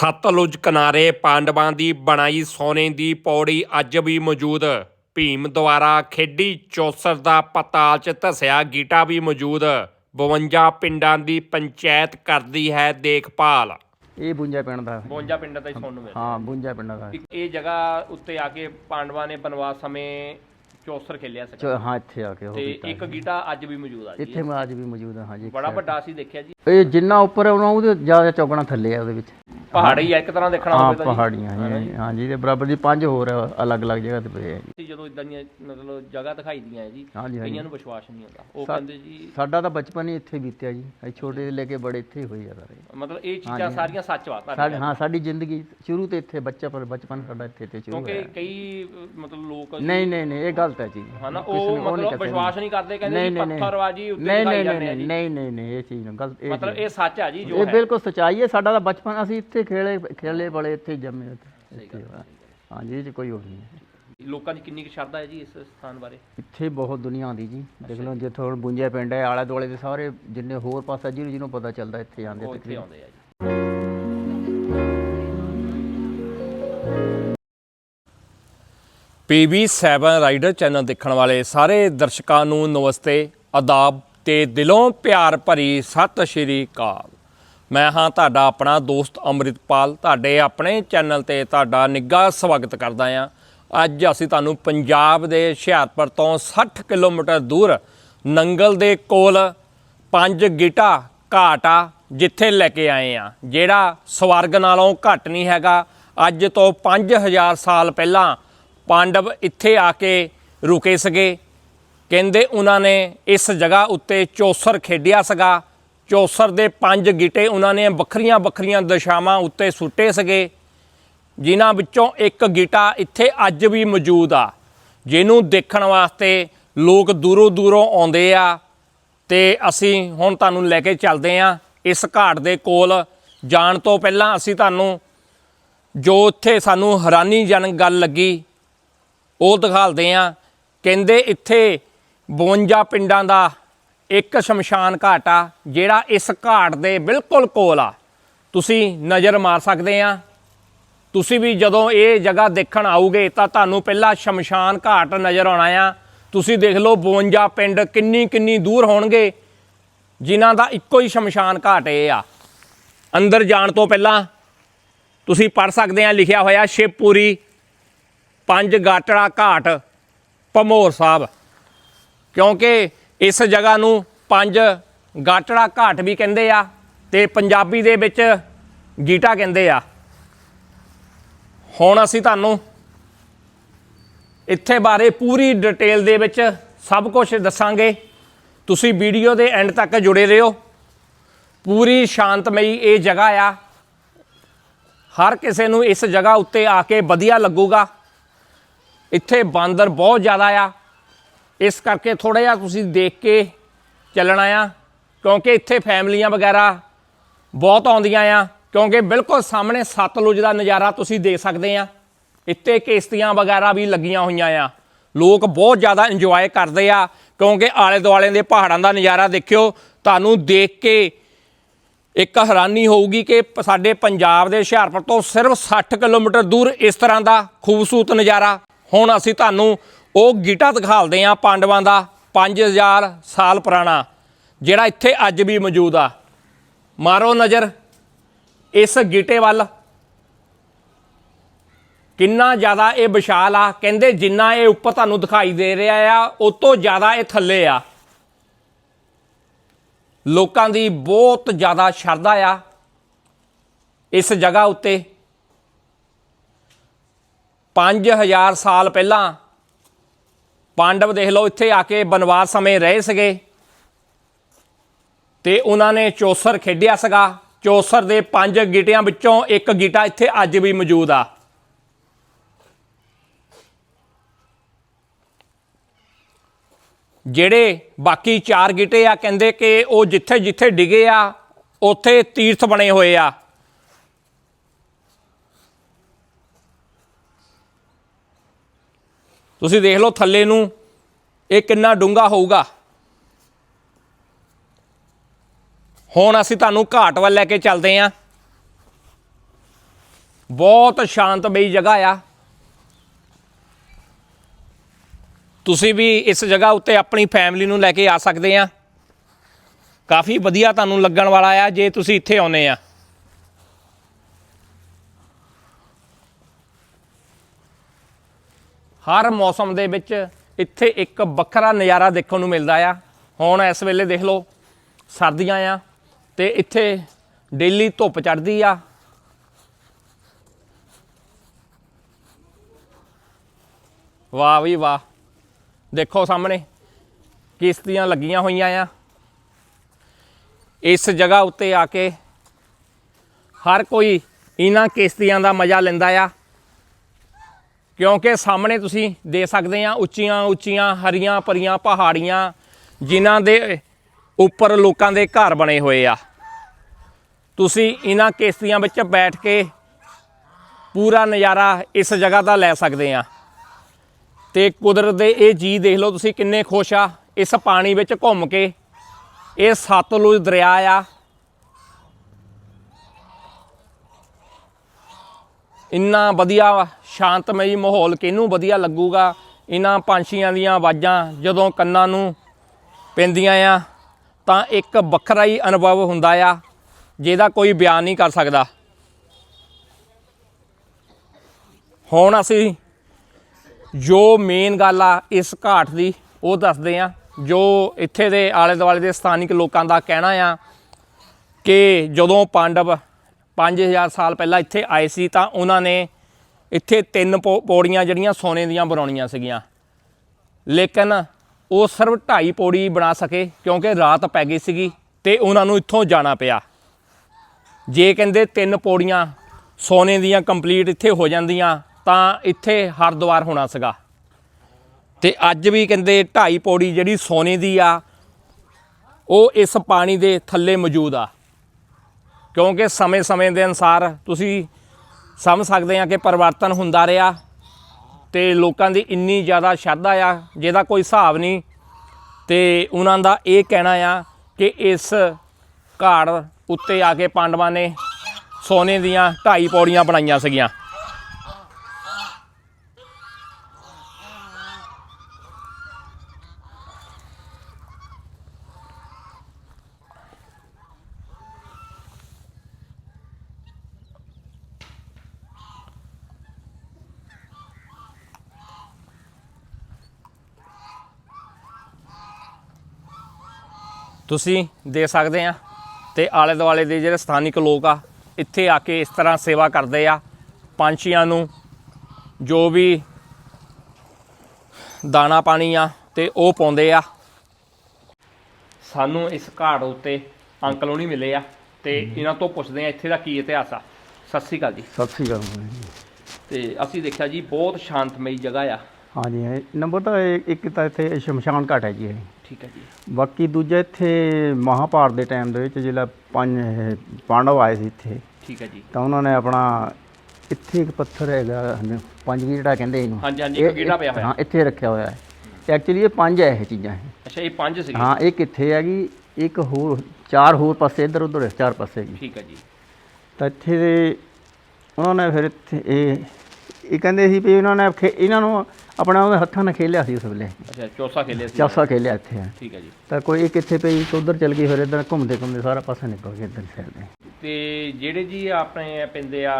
ਸਤਲੁਜ ਕਿਨਾਰੇ ਪਾਂਡਵਾਂ ਦੀ ਬਣਾਈ ਸੋਨੇ ਦੀ ਪੌੜੀ ਅੱਜ ਵੀ ਮੌਜੂਦ। ਭੀਮ ਦੁਆਰਾ ਖੇਡੀ ਚੌਸਰ ਦਾ ਪਤਾਲ ਚ ਧਸਿਆ ਗੀਟਾ ਵੀ ਮੌਜੂਦ। 52 ਪਿੰਡਾਂ ਦੀ ਪੰਚਾਇਤ ਕਰਦੀ ਹੈ ਦੇਖਭਾਲ। ਇਹ ਬੁੰਜਾ ਪਿੰਡ ਦਾ। 52 ਪਿੰਡਾਂ ਦਾ ਹੀ ਸੋਨੂੰ ਮਿਲਦਾ। ਹਾਂ ਬੁੰਜਾ ਪਿੰਡ ਦਾ। ਇਹ ਜਗ੍ਹਾ ਉੱਤੇ ਆ ਕੇ ਪਾਂਡਵਾਂ ਨੇ ਬਨਵਾਸ ਸਮੇਂ ਚੌਸਰ ਖੇਲਿਆ ਸੀ। ਚ- ਹਾਂ ਇੱਥੇ ਆ ਕੇ ਉਹ ਤੇ ਕੀਤਾ ਇੱਕ ਗੀਟਾ ਅੱਜ ਵੀ ਮੌਜੂਦ ਆ ਜੀ। ਇੱਥੇ ਮੈਂ ਅੱਜ ਵੀ ਮੌਜੂਦ ਹਾਂ ਜੀ ਬੜਾ ਵੱਡਾ ਸੀ ਦੇਖਿਆ ਜੀ। ਇਹ ਜਿੰਨਾ ਉੱਪਰ ਹੈ ਉਹਨਾਂ ਉਹਦੇ ਜ਼ਿਆਦਾ ਚੌਗਣਾ ਥੱਲੇ ਆ ਉਹਦੇ ਵਿੱਚ। ਪਹਾੜੀ ਆ ਇੱਕ ਤਰ੍ਹਾਂ ਦੇਖਣਾ ਹਾਂ ਹੋਵੇ ਤਾਂ ਜੀ। ਪਹਾੜੀਆਂ ਜੀ ਹਾਂ ਜੀ ਦੇ ਬਰਾਬਰ ਦੀ ਪੰਜ ਹੋਰ ਅਲੱਗ-ਅਲੱਗ ਜਗ੍ਹਾ ਤੇ ਪਏ ਆ ਜੀ। ਜਦੋਂ ਇਦਾਂ ਦੀਆਂ ਮਤਲਬ ਜਗ੍ਹਾ ਦਿਖਾਈ ਦੀਆਂ ਹੈ ਜੀ ਕਈਆਂ ਨੂੰ ਵਿਸ਼ਵਾਸ ਨਹੀਂ ਹੁੰਦਾ। ਉਹ ਕਹਿੰਦੇ ਜੀ ਸਾਡਾ ਤਾਂ ਬਚਪਨ ਹੀ ਇੱਥੇ ਬੀਤਿਆ ਜੀ ਅਸੀਂ ਛੋਟੇ ਤੋਂ ਲੈ ਕੇ ਬੜੇ ਇੱਥੇ ਹੀ ਹੋਏ ਆ ਸਾਰੇ। ਮਤਲਬ ਇਹ ਚੀਜ਼ਾਂ ਸਾਰੀਆਂ ਸੱਚ ਵਾ ਤੁਹਾਡੀ ਸਾਡੇ ਹਾਂ ਸਾਡੀ ਜ਼ਿੰਦਗੀ ਸ਼ੁਰੂ ਤੋਂ ਇੱਥੇ ਬੱਚਾ ਪਰ ਬਚਪਨ ਸਾਡਾ ਇੱਥੇ ਤੇ ਸ਼ੁਰੂ ਕਿਉਂਕਿ ਹੋਇਆ। ਕਈ ਮਤਲਬ ਲੋਕ ਨਹੀਂ ਨਹੀਂ ਨਹੀਂ ਇਹ ਗਲਤ ਹੈ ਜੀ। ਹਨਾ ਕਿਸੇ ਉਹ ਨੂੰ ਉਹ ਨਹੀਂ ਮਤਲਬ ਕਹਿ ਵਿਸ਼ਵਾਸ ਨਹੀਂ ਕਰਦੇ ਕਹਿੰਦੇ ਜੀ। ਪੱਥਰਵਾਜੀ ਉੱਤੇ ਨਹੀਂ ਦਿਖਾਈ ਨਹੀਂ ਜਾਂਦੇ ਆ ਨਹੀਂ ਜੀ। ਨਹੀਂ ਨਹੀਂ ਨਹੀਂ ਇਹ ਚੀਜ਼ ਨੂੰ ਗਲਤ ਇਹ ਮਤਲਬ ਇਹ ਸੱਚ ਆ ਜੀ ਜੋ ਇਹ ਹੈ। ਬਿਲਕੁਲ ਸਚਾਈ ਹੈ ਸਾਡਾ ਤਾਂ ਬਚਪਨ ਅਸੀਂ ਇੱਥੇ ਖੇਲੇ ਖੇਲੇ ਬੜੇ ਇੱਥੇ ਹੀ ਜੰਮੇ ਉੱਥੇ। ਇੱਥੇ ਹਾਂ ਜੀ ਇਹ 'ਚ ਕੋਈ ਹੋਰ ਨਹੀਂ ਹੈ। ਲੋਕਾਂ ਦੀ ਕਿੰਨੀ ਕੁ ਸ਼ਰਧਾ ਹੈ ਜੀ ਇਸ ਸਥਾਨ ਬਾਰੇ? ਇੱਥੇ ਬਹੁਤ ਦੁਨੀਆ ਆਉਂਦੀ ਜੀ। ਦੇਖ ਲਓ ਜਿੱਥੇ ਹੁਣ ਬੁੰਜਿਆ ਪਿੰਡ ਹੈ ਆਲੇ ਦੁਆਲੇ ਦੇ ਸਾਰੇ ਜਿੰਨੇ ਹੋਰ ਪਾਸਾ ਜਿਹਨੂੰ ਜਿਹਨੂੰ ਪਤਾ ਚੱਲਦਾ ਇੱਥੇ ਆਉਂਦੇ ਉਹ ਇੱਥੇ ਤਕਰੀਬਨ। ਆਉਂਦੇ ਆ ਜੀ। PB7 ਰਾਈਡਰ ਚੈਨਲ ਦੇਖਣ ਵਾਲੇ ਸਾਰੇ ਦਰਸ਼ਕਾਂ ਨੂੰ ਨਮਸਤੇ ਆਦਾਬ ਤੇ ਦਿਲੋਂ ਪਿਆਰ ਭਰੀ ਸਤਿ ਸ਼੍ਰੀ ਅਕਾਲ। ਮੈਂ ਹਾਂ ਤੁਹਾਡਾ ਆਪਣਾ ਦੋਸਤ ਅੰਮ੍ਰਿਤਪਾਲ। ਤੁਹਾਡੇ ਆਪਣੇ ਚੈਨਲ ਤੇ ਤੁਹਾਡਾ ਨਿੱਘਾ ਸਵਾਗਤ ਕਰਦਾ ਹਾਂ। ਅੱਜ ਅਸੀਂ ਤੁਹਾਨੂੰ ਪੰਜਾਬ ਦੇ ਹੁਸ਼ਿਆਰਪੁਰ ਤੋਂ 60 ਕਿਲੋਮੀਟਰ ਦੂਰ ਨੰਗਲ ਦੇ ਕੋਲ ਪੰਜ ਗਿਟਾ ਘਾਟ ਆ, ਜਿੱਥੇ ਲੈ ਕੇ ਆਏ ਆ ਜਿਹੜਾ ਸਵਰਗ ਨਾਲੋਂ ਘੱਟ ਨਹੀਂ ਹੈਗਾ, ਅੱਜ ਤੋਂ 5000 ਸਾਲ ਪਹਿਲਾਂ ਪਾਂਡਵ ਇੱਥੇ ਆ ਕੇ ਰੁਕੇ ਸਗੇ। ਕਹਿੰਦੇ ਉਹਨਾਂ ਨੇ ਇਸ ਜਗ੍ਹਾ ਉੱਤੇ ਚੌਸਰ ਖੇਡਿਆ ਸਗਾ। ਚੌਸਰ ਦੇ ਪੰਜ ਗਿੱਟੇ ਉਹਨਾਂ ਨੇ ਵੱਖਰੀਆਂ ਵੱਖਰੀਆਂ ਦਿਸ਼ਾਵਾਂ ਉੱਤੇ ਸੁੱਟੇ ਸਗੇ। ਜਿਨ੍ਹਾਂ ਵਿੱਚੋਂ ਇੱਕ ਗਿੱਟਾ ਇੱਥੇ ਅੱਜ ਵੀ ਮੌਜੂਦ ਆ, ਜਿਹਨੂੰ ਦੇਖਣ ਵਾਸਤੇ ਲੋਕ ਦੂਰੋਂ ਦੂਰੋਂ ਆਉਂਦੇ ਆ। ਤੇ ਅਸੀਂ ਹੁਣ ਤੁਹਾਨੂੰ ਲੈ ਕੇ ਚੱਲਦੇ ਆ ਇਸ ਘਾਟ ਦੇ ਕੋਲ। ਜਾਣ ਤੋਂ ਪਹਿਲਾਂ ਅਸੀਂ ਤੁਹਾਨੂੰ ਜੋ ਇੱਥੇ ਸਾਨੂੰ ਹੈਰਾਨੀਜਨਕ ਗੱਲ ਲੱਗੀ, ਉਹ ਦਿਖਾਲਦੇ ਆ ਕਹਿੰਦੇ ਇੱਥੇ 52 ਪਿੰਡਾਂ ਦਾ ਇੱਕ ਸ਼ਮਸ਼ਾਨ ਘਾਟ ਆ, ਜਿਹੜਾ ਇਸ ਘਾਟ ਦੇ ਬਿਲਕੁਲ ਕੋਲ ਆ। ਤੁਸੀਂ ਨਜ਼ਰ ਮਾਰ ਸਕਦੇ ਆ। ਤੁਸੀਂ ਵੀ ਜਦੋਂ ਇਹ ਜਗ੍ਹਾ ਦੇਖਣ ਆਓਗੇ ਤਾਂ ਤੁਹਾਨੂੰ ਪਹਿਲਾਂ ਸ਼ਮਸ਼ਾਨ ਘਾਟ ਨਜ਼ਰ ਆਉਣਾ ਆ। ਤੁਸੀਂ ਦੇਖ ਲਓ 52 ਪਿੰਡ ਕਿੰਨੀ ਕਿੰਨੀ ਦੂਰ ਹੋਣਗੇ, ਜਿਨ੍ਹਾਂ ਦਾ ਇੱਕੋ ਹੀ ਸ਼ਮਸ਼ਾਨ ਘਾਟ ਇਹ ਆ। ਅੰਦਰ ਜਾਣ ਤੋਂ ਪਹਿਲਾਂ ਤੁਸੀਂ ਪੜ ਸਕਦੇ ਆ, ਲਿਖਿਆ ਹੋਇਆ ਸ਼ਿਵਪੁਰੀ ਪੰਜ ਗਾਟੜਾ ਘਾਟ, ਭਮੋਰ ਸਾਹਿਬ। ਕਿਉਂਕਿ ਇਸ ਜਗ੍ਹਾ ਨੂੰ ਪੰਜ ਗਾਟੜਾ ਘਾਟ ਵੀ ਕਹਿੰਦੇ ਆ ਤੇ ਪੰਜਾਬੀ ਦੇ ਵਿੱਚ ਗੀਟਾ ਕਹਿੰਦੇ ਆ। ਹੁਣ ਅਸੀਂ ਤੁਹਾਨੂੰ ਇੱਥੇ ਬਾਰੇ ਪੂਰੀ ਡਿਟੇਲ ਦੇ ਵਿੱਚ ਸਭ ਕੁਝ ਦੱਸਾਂਗੇ। ਤੁਸੀਂ ਵੀਡੀਓ ਦੇ ਐਂਡ ਤੱਕ ਜੁੜੇ ਰਹੋ। ਪੂਰੀ ਸ਼ਾਂਤਮਈ ਇਹ ਜਗ੍ਹਾ ਆ। ਹਰ ਕਿਸੇ ਨੂੰ ਇਸ ਜਗ੍ਹਾ ਉੱਤੇ ਆ ਕੇ ਵਧੀਆ ਲੱਗੂਗਾ। ਇੱਥੇ ਬਾਂਦਰ ਬਹੁਤ ਜ਼ਿਆਦਾ ਆ। ਇਸ ਕਰਕੇ ਥੋੜਾ ਜਿਹਾ ਤੁਸੀਂ ਦੇਖ ਕੇ ਚੱਲਣਾ ਆ, ਕਿਉਂਕਿ ਇੱਥੇ ਫੈਮਲੀਆਂ ਵਗੈਰਾ ਬਹੁਤ ਆਉਂਦੀਆਂ ਆ, ਕਿਉਂਕਿ ਬਿਲਕੁਲ ਸਾਹਮਣੇ ਸਤਲੁਜ ਦਾ ਨਜ਼ਾਰਾ ਤੁਸੀਂ ਦੇਖ ਸਕਦੇ ਆ। ਇੱਥੇ ਕਿਸ਼ਤੀਆਂ ਵਗੈਰਾ ਵੀ ਲੱਗੀਆਂ ਹੋਈਆਂ ਆ। ਲੋਕ ਬਹੁਤ ਜ਼ਿਆਦਾ ਇੰਜੋਏ ਕਰਦੇ ਆ, ਕਿਉਂਕਿ ਆਲੇ ਦੁਆਲੇ ਦੇ ਪਹਾੜਾਂ ਦਾ ਨਜ਼ਾਰਾ ਦੇਖਿਓ, ਤੁਹਾਨੂੰ ਦੇਖ ਕੇ ਇੱਕ ਹੈਰਾਨੀ ਹੋਊਗੀ ਕਿ ਪ- ਸਾਡੇ ਪੰਜਾਬ ਦੇ ਹੁਸ਼ਿਆਰਪੁਰ ਤੋਂ ਸਿਰਫ 60 ਕਿਲੋਮੀਟਰ ਦੂਰ ਇਸ ਤਰ੍ਹਾਂ ਦਾ ਖੂਬਸੂਰਤ ਨਜ਼ਾਰਾ। ਹੁਣ ਅਸੀਂ ਤੁਹਾਨੂੰ ਉਹ ਗੀਟਾ ਦਿਖਾਲਦੇ ਹਾਂ ਪਾਂਡਵਾਂ ਦਾ 5000 ਸਾਲ ਪੁਰਾਣਾ, ਜਿਹੜਾ ਇੱਥੇ ਅੱਜ ਵੀ ਮੌਜੂਦ ਆ। ਮਾਰੋ ਨਜ਼ਰ, ਇਸ ਗੀਟੇ ਵੱਲ। ਕਿੰਨਾ ਜ਼ਿਆਦਾ ਇਹ ਵਿਸ਼ਾਲ ਆ, ਕਹਿੰਦੇ ਜਿੰਨਾ ਇਹ ਉੱਪਰ ਤੁਹਾਨੂੰ ਦਿਖਾਈ ਦੇ ਰਿਹਾ ਆ ਉਸ ਤੋਂ ਜ਼ਿਆਦਾ ਇਹ ਥੱਲੇ ਆ। ਲੋਕਾਂ ਦੀ ਬਹੁਤ ਜ਼ਿਆਦਾ ਸ਼ਰਧਾ ਆ ਇਸ ਜਗ੍ਹਾ ਉੱਤੇ। 5000 ਸਾਲ ਪਹਿਲਾਂ ਪਾਂਡਵ ਦੇਖ ਲਓ, ਇੱਥੇ ਆ ਕੇ ਬਨਵਾਸ ਸਮੇਂ ਰਹੇ ਸੀਗੇ। ਤੇ ਉਹਨਾਂ ਨੇ ਚੌਸਰ ਖੇਡਿਆ ਸੀਗਾ। ਚੌਸਰ ਦੇ ਪੰਜ ਗੀਟਿਆਂ ਵਿੱਚੋਂ ਇੱਕ ਗੀਟਾ ਇੱਥੇ ਅੱਜ ਵੀ ਮੌਜੂਦ ਆ। ਜਿਹੜੇ ਬਾਕੀ ਚਾਰ ਗਿੱਟੇ ਆ, ਕਹਿੰਦੇ ਕਿ ਉਹ ਜਿੱਥੇ ਜਿੱਥੇ ਡਿਗੇ ਆ, ਉੱਥੇ ਤੀਰਥ ਬਣੇ ਹੋਏ ਆ। ਤੁਸੀਂ ਦੇਖ ਲਓ ਥੱਲੇ ਨੂੰ ਇਹ ਕਿੰਨਾ ਡੂੰਘਾ ਹੋਊਗਾ। ਹੁਣ ਅਸੀਂ ਤੁਹਾਨੂੰ ਘਾਟ ਵੱਲ ਲੈ ਕੇ ਚੱਲਦੇ ਆਂ। ਬਹੁਤ ਸ਼ਾਂਤਮਈ ਜਗ੍ਹਾ ਆ। ਤੁਸੀਂ ਵੀ ਇਸ ਜਗ੍ਹਾ ਉੱਤੇ ਆਪਣੀ ਫੈਮਿਲੀ ਨੂੰ ਲੈ ਕੇ ਆ ਸਕਦੇ ਆ। ਕਾਫੀ ਵਧੀਆ ਤੁਹਾਨੂੰ ਲੱਗਣ ਵਾਲਾ ਆ ਜੇ ਤੁਸੀਂ ਇੱਥੇ ਆਉਨੇ ਆ। ਹਰ ਮੌਸਮ ਦੇ ਵਿੱਚ ਇੱਥੇ ਇੱਕ ਵੱਖਰਾ ਨਜ਼ਾਰਾ ਦੇਖਣ ਨੂੰ ਮਿਲਦਾ ਆ। ਹੁਣ ਇਸ ਵੇਲੇ ਦੇਖ ਲਓ, ਸਰਦੀਆਂ ਆ ਤੇ ਇੱਥੇ ਡੇਲੀ ਧੁੱਪ ਚੜ੍ਹਦੀ ਆ। ਵਾਹ ਵੀ ਵਾਹ। ਦੇਖੋ ਸਾਹਮਣੇ, ਕਿਸ਼ਤੀਆਂ ਲੱਗੀਆਂ ਹੋਈਆਂ ਆ। ਇਸ ਜਗ੍ਹਾ ਉੱਤੇ ਆ ਕੇ ਹਰ ਕੋਈ ਇਹਨਾਂ ਕਿਸ਼ਤੀਆਂ ਦਾ ਮਜ਼ਾ ਲੈਂਦਾ ਆ। ਕਿਉਂਕਿ ਸਾਹਮਣੇ ਤੁਸੀਂ ਦੇਖ ਸਕਦੇ ਆ ਉੱਚੀਆਂ ਉੱਚੀਆਂ ਹਰੀਆਂ ਭਰੀਆਂ ਪਹਾੜੀਆਂ, ਜਿਨ੍ਹਾਂ ਦੇ ਉੱਪਰ ਲੋਕਾਂ ਦੇ ਘਰ ਬਣੇ ਹੋਏ ਆ। ਤੁਸੀਂ ਇਹਨਾਂ ਕਿਸ਼ਤੀਆਂ ਵਿੱਚ ਬੈਠ ਕੇ ਪੂਰਾ ਨਜ਼ਾਰਾ ਇਸ ਜਗ੍ਹਾ ਦਾ ਲੈ ਸਕਦੇ ਆ। ਤੇ ਕੁਦਰਤ ਦੇ ਇਹ ਜੀ ਦੇਖ ਲਓ ਤੁਸੀਂ ਕਿੰਨੇ ਖੁਸ਼ ਆ, ਇਸ ਪਾਣੀ ਵਿੱਚ ਘੁੰਮ ਕੇ। ਇਹ ਸਤਲੁਜ ਦਰਿਆ ਆ ਇੰਨਾ ਵਧੀਆ ਸ਼ਾਂਤਮਈ ਮਾਹੌਲ ਕਿਹਨੂੰ ਵਧੀਆ ਲੱਗੂਗਾ? ਇਹਨਾਂ ਪੰਛੀਆਂ ਦੀਆਂ ਆਵਾਜ਼ਾਂ ਜਦੋਂ ਕੰਨਾਂ ਨੂੰ ਪੈਂਦੀਆਂ ਆ, ਤਾਂ ਇੱਕ ਵੱਖਰਾ ਹੀ ਅਨੁਭਵ ਹੁੰਦਾ ਆ, ਜਿਹਦਾ ਕੋਈ ਬਿਆਨ ਨਹੀਂ ਕਰ ਸਕਦਾ। ਹੁਣ ਅਸੀਂ ਜੋ ਮੇਨ ਗੱਲ ਆ, ਇਸ ਘਾਟ ਦੀ, ਉਹ ਦੱਸਦੇ ਆ। ਜੋ ਇੱਥੇ ਦੇ ਆਲੇ ਦੁਆਲੇ ਦੇ ਸਥਾਨਿਕ ਲੋਕਾਂ ਦਾ ਕਹਿਣਾ ਆ ਕਿ ਜਦੋਂ ਪਾਂਡਵ 5000 ਸਾਲ ਪਹਿਲਾਂ ਇੱਥੇ ਆਏ ਸੀ ਤਾਂ ਉਹਨਾਂ ਨੇ ਇੱਥੇ ਤਿੰਨ ਪੌ- ਪੌੜੀਆਂ ਜਿਹੜੀਆਂ ਸੋਨੇ ਦੀਆਂ ਬਣਾਉਣੀਆਂ ਸੀਗੀਆਂ। ਲੇਕਿਨ ਉਹ ਸਿਰਫ ਢਾਈ ਪੌੜੀ ਬਣਾ ਸਕੇ ਕਿਉਂਕਿ ਰਾਤ ਪੈ ਗਈ ਸੀਗੀ ਤੇ ਉਹਨਾਂ ਨੂੰ ਇੱਥੋਂ ਜਾਣਾ ਪਿਆ। ਜੇ ਕਹਿੰਦੇ ਤਿੰਨ ਪੌੜੀਆਂ ਸੋਨੇ ਦੀਆਂ ਕੰਪਲੀਟ ਇੱਥੇ ਹੋ ਜਾਂਦੀਆਂ ਤਾਂ ਇੱਥੇ ਹਰਦੁਆਰ ਹੋਣਾ ਸੀਗਾ। ਤੇ ਅੱਜ ਵੀ ਕਹਿੰਦੇ ਢਾਈ ਪੌੜੀ ਜਿਹੜੀ ਸੋਨੇ ਦੀ ਆ, ਉਹ ਇਸ ਪਾਣੀ ਦੇ ਥੱਲੇ ਮੌਜੂਦ ਆ। ਕਿਉਂਕਿ ਸਮੇਂ-ਸਮੇਂ ਦੇ ਅਨਸਾਰ ਤੁਸੀਂ ਸਮਝ ਸਕਦੇ ਆ ਕਿ ਪਰਿਵਰਤਨ ਹੁੰਦਾ ਰਿਹਾ ਤੇ ਲੋਕਾਂ ਦੀ ਇੰਨੀ ਜ਼ਿਆਦਾ ਸ਼ਰਧਾ ਆ, ਜਿਹਦਾ ਕੋਈ ਹਿਸਾਬ ਨਹੀਂ। ਤੇ ਉਹਨਾਂ ਦਾ ਇਹ ਕਹਿਣਾ ਆ ਕਿ ਇਸ ਘਾੜ ਉੱਤੇ ਆ ਕੇ ਪਾਂਡਵਾਂ ਨੇ ਸੋਨੇ ਦੀਆਂ ਢਾਈ ਪੌੜੀਆਂ ਬਣਾਈਆਂ ਸੀਗੀਆਂ। ਤੁਸੀਂ ਦੇ ਸਕਦੇ ਆ ਤੇ ਆਲੇ ਦੁਆਲੇ ਦੇ ਜਿਹੜੇ ਸਥਾਨਿਕ ਲੋਕ ਆ ਇੱਥੇ ਆ ਕੇ ਇਸ ਤਰ੍ਹਾਂ ਸੇਵਾ ਕਰਦੇ ਆ। ਪੰਛੀਆਂ ਨੂੰ ਜੋ ਵੀ ਦਾਣਾ ਪਾਣੀ ਆ ਤੇ ਉਹ ਪਾਉਂਦੇ ਆ। ਸਾਨੂੰ ਇਸ ਘਾਟ ਉੱਤੇ ਅੰਕਲ ਨਹੀਂ ਮਿਲੇ ਆ ਤੇ ਇਹਨਾਂ ਤੋਂ ਪੁੱਛਦੇ ਆ ਇੱਥੇ ਦਾ ਕੀ ਇਤਿਹਾਸ ਆ? ਸਤਿ ਸ੍ਰੀ ਅਕਾਲ ਜੀ। ਸਤਿ ਸ੍ਰੀ ਅਕਾਲ ਜੀ। ਤੇ ਅਸੀਂ ਦੇਖਿਆ ਜੀ ਬਹੁਤ ਸ਼ਾਂਤਮਈ ਜਗ੍ਹਾ ਆ। ਹਾਂਜੀ ਨੰਬਰ ਤਾਂ ਇੱਕ ਤਾਂ ਇੱਥੇ ਸ਼ਮਸ਼ਾਨ ਘਾਟ ਹੈ ਜੀ ਇਹ। ਠੀਕ ਹੈ ਜੀ। ਬਾਕੀ ਦੂਜਾ ਇੱਥੇ ਮਹਾਭਾਰਤ ਦੇ ਟਾਈਮ ਦੇ ਵਿੱਚ ਜਿਹੜਾ ਪੰਜ ਇਹ ਪਾਂਡਵ ਆਏ ਸੀ ਇੱਥੇ ਠੀਕ ਹੈ ਜੀ। ਤਾਂ ਉਹਨਾਂ ਨੇ ਆਪਣਾ ਇੱਥੇ ਇੱਕ ਪੱਥਰ ਹੈਗਾ ਪੰਜ ਗੀੜਾ ਕਹਿੰਦੇ ਇਹਨੂੰ। ਹਾਂਜੀ, ਹਾਂਜੀ, ਇੱਕ ਇਹ- ਗੀੜਾ ਪਿਆ ਹੋਇਆ। ਹਾਂ ਇੱਥੇ ਰੱਖਿਆ ਹੋਇਆ ਹੈ। ਐਕਚੁਅਲੀ ਇਹ ਪੰਜ ਹੈ ਇਹ ਚੀਜ਼ਾਂ ਇਹ। ਅੱਛਾ ਇਹ ਪੰਜ ਸੀਗੇ। ਹਾਂ ਇਹ ਕਿੱਥੇ ਹੈਗੀ ਇੱਕ ਹੋਰ ਚਾਰ ਹੋਰ ਪਾਸੇ ਇੱਧਰ ਉੱਧਰ ਹੈ, ਚਾਰ ਪਾਸੇ ਹੈਗੀ। ਠੀਕ ਹੈ ਜੀ। ਤਾਂ ਇੱਥੇ ਦੇ ਉਹਨਾਂ ਨੇ ਫਿਰ ਇੱਥੇ ਇਹ ਇਹ ਕਹਿੰਦੇ ਸੀ ਵੀ ਇਹਨਾਂ ਨੇ ਖੇ- ਇਹਨਾਂ ਨੂੰ ਆਪਣਾ ਉਹਦੇ ਹੱਥਾਂ ਨਾਲ ਖੇਲਿਆ ਸੀ ਉਸ ਵੇਲੇ। ਅੱਛਾ ਚੌਸਾ ਖੇਲਿਆ ਸੀ। ਚਾਸਾ ਖੇਲਿਆ ਇੱਥੇ ਠੀਕ ਹੈ ਜੀ। ਤਾਂ ਕੋਈ ਇੱਕ ਇੱਥੇ ਪਈ ਇੱਕ ਉੱਧਰ ਚਲ ਗਈ ਫਿਰ ਇੱਧਰ ਘੁੰਮਦੇ ਘੁੰਮਦੇ ਸਾਰਾ ਪਾਸਾ ਨਿਕਲ ਗਿਆ ਇੱਧਰ ਸਾਈਡ ਦੇ ਤੇ ਜਿਹੜੇ ਜੀ ਆਪਣੇ ਪਿੰਦੇ ਆ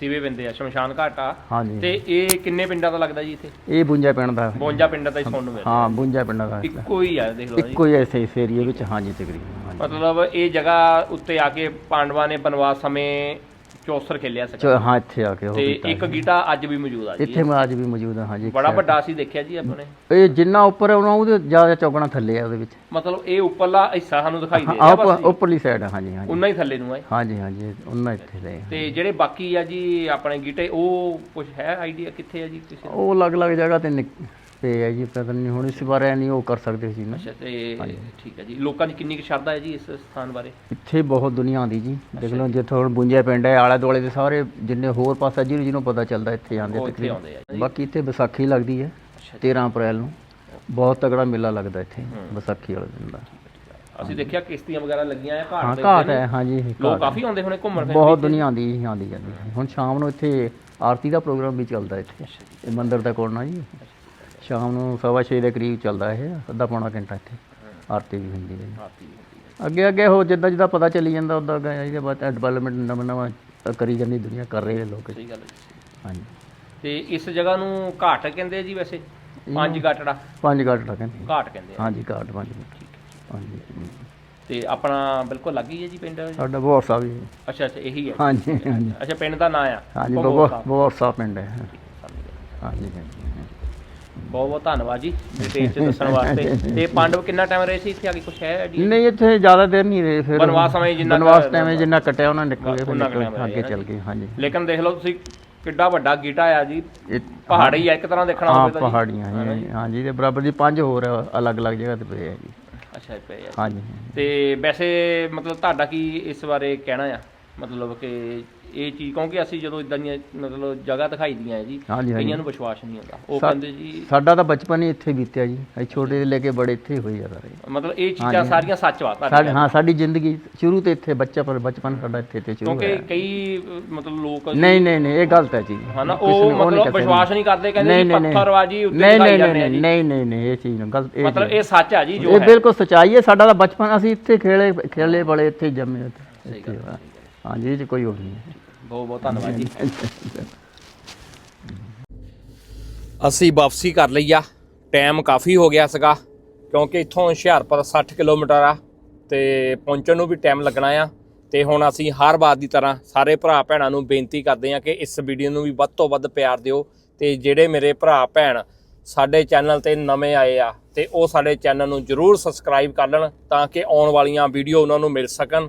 ਸਿਵੇ ਪਿੰਦੇ ਆ ਸ਼ਮਸ਼ਾਨ ਘਾਟ ਆ ਹਾਂਜੀ। ਤੇ ਇਹ ਕਿੰਨੇ ਪਿੰਡਾਂ ਦਾ ਲੱਗਦਾ ਜੀ ਇੱਥੇ? ਇਹ ਬੁੰਜਾ ਪਿੰਡ ਦਾ। 52 ਪਿੰਡਾਂ ਦਾ ਹੀ ਸੁਣਨ ਨੂੰ ਮਿਲਦਾ। ਹਾਂ ਬੁੰਜਾ ਪਿੰਡ ਦਾ। ਇੱਕੋ ਹੀ ਆ ਦੇਖ ਲਓ ਜੀ। ਇੱਕੋ ਹੀ ਐਸੇ ਇਸ ਏਰੀਏ ਵਿੱਚ ਹਾਂਜੀ ਤਕਰੀਬਨ ਹਾਂਜੀ। ਮਤਲਬ ਇਹ ਜਗ੍ਹਾ ਉੱਤੇ ਆ ਕੇ ਪਾਂਡਵਾਂ ਨੇ ਬਨਵਾਸ ਸਮੇਂ ਚੌਸਰ ਖੇਲਿਆ ਸੀ ਚਲੋ ਹਾਂ ਇੱਥੇ ਆ ਕੇ ਉਹ ਤੇ ਕੀਤਾ ਇੱਕ ਹੈ। ਗੀਟਾ ਅੱਜ ਵੀ ਮੌਜੂਦ ਆ ਜੀ। ਇੱਥੇ ਮੈਂ ਅੱਜ ਵੀ ਮੌਜੂਦ ਹਾਂ ਇੱਕ ਬੜਾ ਵੱਡਾ ਸੀ ਦੇਖਿਆ ਜੀ ਆਪਣੇ। ਇਹ ਜਿੰਨਾ ਉੱਪਰ ਹੈ ਉਹਨਾਂ ਉਹਦੇ ਜ਼ਿਆਦਾ ਚੌਕਣਾ ਥੱਲੇ ਆ ਉਹਦੇ ਵਿੱਚ। ਮਤਲਬ ਇਹ ਉੱਪਰਲਾ ਹਿੱਸਾ ਸਾਨੂੰ ਦਿਖਾਈ ਦੇ ਹਾਂ ਰਿਹਾ ਬਸ ਉੱਪਰ- ਉੱਪਰਲੀ ਸਾਈਡ ਹਾਂਜੀ ਹਾਂਜੀ। ਉਨਾ ਹੀ ਥੱਲੇ ਨੂੰ ਇਹ। ਹਾਂਜੀ ਹਾਂਜੀ ਉਹਨਾਂ ਇੱਥੇ ਲਏ ਤੇ ਜਿਹੜੇ ਬਾਕੀ ਆ ਜੀ ਆਪਣੇ ਗੀਟੇ ਉਹ ਕੁਝ ਹੈ ਆਈਡੀਆ ਕਿੱਥੇ ਆ ਜੀ ਕਿਸੇ? ਉਹ ਅਲੱਗ-ਅਲੱਗ ਜਗ੍ਹਾ ਤੇ ਨਿਕ- ਪਏ ਹੈ ਜੀ ਪਤਾ ਨਹੀਂ ਹੁਣ ਇਸ ਬਾਰੇ ਨਹੀਂ ਉਹ ਕਰ ਸਕਦੇ ਸੀ ਨਾ। ਅੱਛਾ ਤੇ ਠੀਕ ਹੈ ਜੀ। ਲੋਕਾਂ ਦੀ ਕਿੰਨੀ ਕੁ ਸ਼ਰਧਾ ਹੈ ਜੀ ਇਸ ਸਥਾਨ ਬਾਰੇ? ਇੱਥੇ ਬਹੁਤ ਦੁਨੀਆ ਆਉਂਦੀ ਜੀ। ਦੇਖ ਲਓ ਜਿੱਥੇ ਹੁਣ ਬੁੰਜੇ ਪਿੰਡ ਹੈ ਆਲੇ ਦੁਆਲੇ ਦੇ ਸਾਰੇ ਜਿੰਨੇ ਹੋਰ ਪਾਸਾ ਜਿਹਨੂੰ ਜਿਹਨੂੰ ਪਤਾ ਚੱਲਦਾ ਇੱਥੇ ਆਉਂਦੇ ਤਕਰੀਬਨ। ਆ ਬਾਕੀ ਇੱਥੇ ਵਿਸਾਖੀ ਲੱਗਦੀ ਹੈ ਅੱਛਾ 13 ਅਪ੍ਰੈਲ ਨੂੰ। ਬਹੁਤ ਤਗੜਾ ਮੇਲਾ ਲੱਗਦਾ ਇੱਥੇ ਵਿਸਾਖੀ ਵਾਲੇ ਦਿਨ ਦਾ। ਅਸੀਂ ਦੇਖਿਆ ਕਿਸ਼ਤੀਆਂ ਵਗੈਰਾ ਲੱਗੀਆਂ ਆ ਘਾਟ ਦੇ ਘਾਟ ਹੈ ਹਾਂਜੀ ਲੋਕ। ਕਾਫੀ ਆਉਂਦੇ ਹੋਣੇ ਘੁੰਮਣ ਫਿਰ ਬਹੁਤ ਦੁਨੀਆ ਆਉਂਦੀ ਆਉਂਦੀ ਜਾਂਦੀ। ਹੁਣ ਸ਼ਾਮ ਨੂੰ ਇੱਥੇ ਆਰਤੀ ਦਾ ਪ੍ਰੋਗਰਾਮ ਵੀ ਚੱਲਦਾ ਇੱਥੇ। ਇਹ ਮੰਦਿਰ ਦਾ ਕੋਲ ਨਾ ਜੀ। ਸ਼ਾਮ ਨੂੰ ਸਵਾ ਛੇ ਦੇ ਕਰੀਬ ਚੱਲਦਾ ਇਹ ਅੱਧਾ ਪੌਣਾ ਘੰਟਾ ਇੱਥੇ। ਆਰਤੀ ਵੀ ਹੁੰਦੀ ਹੈ ਅੱਗੇ ਅੱਗੇ ਹੋ ਜਿੱਦਾਂ ਜਿੱਦਾਂ ਪਤਾ ਚੱਲੀ ਜਾਂਦਾ ਉਦਾਂ ਅੱਗੇ ਇਹਦੇ ਬਾਅਦ ਡਿਵੈਲਪਮੈਂਟ ਨਵਾਂ ਨਵਾਂ ਕਰੀ ਜਾਂਦੀ ਦੁਨੀਆ ਕਰ ਰਹੇ ਲੋਕ। ਸਹੀ ਗੱਲ ਹੈ ਜੀ। ਹਾਂਜੀ। ਤੇ ਇਸ ਜਗ੍ਹਾ ਨੂੰ ਘਾਟ ਕਹਿੰਦੇ ਆ ਜੀ ਵੈਸੇ? ਪੰਜ ਗਾਟੜਾ ਪੰਜ ਘਾਟ ਦਾ ਕਹਿੰਦੇ ਘਾਟ ਕਹਿੰਦੇ ਆ। ਹਾਂਜੀ ਘਾਟ ਪੰਜ ਹਾਂਜੀ। ਤੇ ਆਪਣਾ ਬਿਲਕੁਲ ਲੱਗ ਹੀ ਹੈ ਜੀ ਪਿੰਡ? ਸਾਡਾ ਬਹੁਤ ਸਾਹਿਬ ਜੀ ਅੱਛਾ ਅੱਛਾ ਇਹੀ ਹੈ। ਹਾਂਜੀ ਹਾਂਜੀ। ਅੱਛਾ ਪਿੰਡ ਦਾ ਨਾਂ ਆ। ਹਾਂਜੀ ਭੰਬੋਰ ਬਹੁਤ ਸਾਹਿਬ। ਬਹੁਤ ਸਾਹਿਬ ਪਿੰਡ ਹੈ। ਹਾਂਜੀ ਹਾਂਜੀ। ਬਹੁਤ ਬਹੁਤ ਧੰਨਵਾਦ ਜੀ ਡਿਟੇਲ ਚ ਦੱਸਣ ਵਾਸਤੇ। ਤੇ ਪਾਂਡਵ ਕਿੰਨਾ ਟਾਈਮ ਰਹੇ ਸੀ ਇੱਥੇ ਆ ਕੇ? ਕੁਛ ਹੈ ਆਈਡੀਆ ਨਹੀਂ ਇੱਥੇ ਜ਼ਿਆਦਾ ਦੇਰ ਨਹੀਂ ਰਹੇ ਫਿਰ ਬਨਵਾਸ ਸਮੇਂ ਜਿੰਨਾ ਬਨਵਾਸ ਟਾਈਮ ਜਿੰਨਾ ਕੱਟਿਆ ਉਹਨਾਂ ਨਿਕਲ ਗਏ ਫਿਰ ਅੱਗੇ ਚੱਲ ਗਏ ਹਾਂਜੀ। ਲੇਕਿਨ ਦੇਖ ਲਓ ਤੁਸੀਂ ਕਿੱਡਾ ਵੱਡਾ ਗੀਟਾ ਆ ਜੀ। ਪਹਾੜੀ ਆ ਇੱਕ ਤਰ੍ਹਾਂ ਦੇਖਣਾ ਹੋਵੇ ਤਾਂ ਪਹਾੜੀਆਂ ਹਾਂਜੀ ਦੇ ਬਰਾਬਰ ਜੀ ਪੰਜ ਹੋਰ ਅਲੱਗ-ਅਲੱਗ ਜਗ੍ਹਾ ਤੇ ਪਏ ਆ ਜੀ। ਅੱਛਾ ਪਏ ਆ। ਹਾਂਜੀ। ਤੇ ਵੈਸੇ ਮਤਲਬ ਤੁਹਾਡਾ ਕੀ ਇਸ ਬਾਰੇ ਕਹਿਣਾ ਆ? ਮਤਲਬ ਕਿ ਇਹ ਚੀਜ਼ ਕਿਉਂਕਿ ਅਸੀਂ ਜਦੋਂ ਇਦਾਂ ਦੀਆਂ ਮਤਲਬ ਜਗ੍ਹਾ ਦਿਖਾਈ ਦੀਆਂ ਹੈ ਜੀ ਹਾਂਜੀ ਹਾਂਜੀ। ਕਈਆਂ ਨੂੰ ਵਿਸ਼ਵਾਸ ਨਹੀਂ ਹੁੰਦਾ। ਉਹ ਸਾ- ਕਹਿੰਦੇ ਜੀ ਸਾਡਾ ਤਾਂ ਬਚਪਨ ਹੀ ਇੱਥੇ ਬੀਤਿਆ ਜੀ। ਅਸੀਂ ਛੋਟੇ ਤੋਂ ਲੈ ਕੇ ਬੜੇ ਇੱਥੇ ਹੀ ਹੋਈ ਜਾ ਰਹੇ ਮਤਲਬ ਇਹ ਚੀਜ਼ਾਂ ਸਾਰੀਆਂ ਸੱਚ ਵਾ ਸਾਡੇ ਹਾਂ ਸਾਡੀ ਜ਼ਿੰਦਗੀ ਸ਼ੁਰੂ ਤੋਂ ਇੱਥੇ ਬੱਚਾ ਪਰ ਬਚਪਨ ਸਾਡਾ ਇੱਥੇ ਤੇ ਸ਼ੁਰੂ ਕਿਉਂਕਿ ਹੋਇਆ। ਕਈ ਮਤਲਬ ਲੋਕ ਨਹੀਂ ਨਹੀਂ ਨਹੀਂ ਇਹ ਗਲਤ ਹੈ ਜੀ। ਹਨਾ ਕਿਸੇ ਉਹ ਨੂੰ ਨਹੀਂ ਮਤਲਬ ਕਹਿ ਵਿਸ਼ਵਾਸ। ਨਹੀਂ ਕਰਦੇ ਕਹਿੰਦੇ ਜੀ ਪੱਥਰਬਾਜੀ ਉੱਤੇ ਨਹੀਂ ਨਹੀਂ ਜਾਂਦੇ ਆ ਨਹੀਂ ਜੀ। ਨਹੀਂ ਨਹੀਂ ਨਹੀਂ ਇਹ ਚੀਜ਼ ਨੂੰ ਗਲਤ ਇਹ ਮਤਲਬ ਇਹ ਸੱਚ ਆ ਜੀ ਜੋ ਇਹ ਹੈ। ਬਿਲਕੁਲ ਸਚਾਈ ਹੈ। ਸਾਡਾ ਤਾਂ ਬਚਪਨ ਅਸੀਂ ਇੱਥੇ ਖੇਲੇ ਖੇਲੇ ਬੜੇ ਇੱਥੇ ਹੀ ਜੰਮੇ ਇੱਥੇ ਇੱਥੇ ਵਾ। ਹਾਂਜੀ ਇਹ 'ਚ ਕੋਈ ਉਹ ਨਹੀਂ ਹੈ। ਬਹੁਤ ਬਹੁਤ ਧੰਨਵਾਦ ਜੀ। ਅਸੀਂ ਵਾਪਸੀ ਕਰ ਲਈ ਆ। ਟਾਈਮ ਕਾਫੀ ਹੋ ਗਿਆ ਸੀਗਾ ਕਿਉਂਕਿ ਇੱਥੋਂ ਹੁਸ਼ਿਆਰਪੁਰ 60 ਕਿਲੋਮੀਟਰ ਆ ਤੇ ਪਹੁੰਚਣ ਨੂੰ ਵੀ ਟਾਈਮ ਲੱਗਣਾ ਆ। ਤੇ ਹੁਣ ਅਸੀਂ ਹਰ ਵਾਰ ਦੀ ਤਰ੍ਹਾਂ ਸਾਰੇ ਭਰਾ ਭੈਣਾਂ ਨੂੰ ਬੇਨਤੀ ਕਰਦੇ ਹਾਂ ਕਿ ਇਸ ਵੀਡੀਓ ਨੂੰ ਵੀ ਵੱਧ ਤੋਂ ਵੱਧ ਪਿਆਰ ਦਿਓ। ਤੇ ਜਿਹੜੇ ਮੇਰੇ ਭਰਾ ਭੈਣ ਸਾਡੇ ਚੈਨਲ ਤੇ ਨਵੇਂ ਆਏ ਆ ਤੇ ਉਹ ਸਾਡੇ ਚੈਨਲ ਨੂੰ ਜਰੂਰ ਸਬਸਕ੍ਰਾਈਬ ਕਰ ਲੈਣ ਤਾਂ ਕਿ ਆਉਣ ਵਾਲੀਆਂ ਵੀਡੀਓ ਉਹਨਾਂ ਨੂੰ ਮਿਲ ਸਕਣ।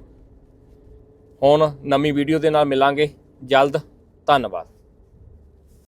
ਹੁਣ ਨਵੀਂ ਵੀਡੀਓ ਦੇ ਨਾਲ ਮਿਲਾਂਗੇ। ਜਲਦ। ਧੰਨਵਾਦ।